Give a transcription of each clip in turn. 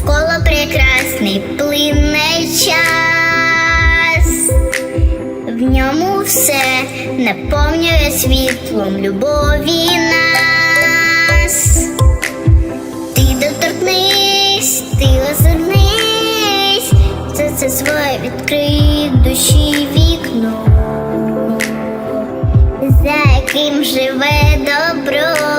навколо прекрасний плине час, в ньому все наповнює світлом любові нас. Ти доторкнись, ти озирнись, це це своє відкрий душі вікно, за яким живе добро.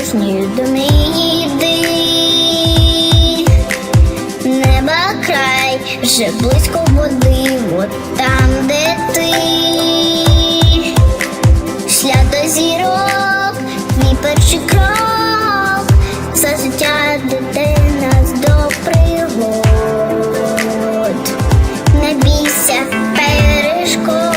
порожнію до неба край вже близько води, от там, де ти, шлях до зірок, твій перший крок, за життя дитини. Перешкод.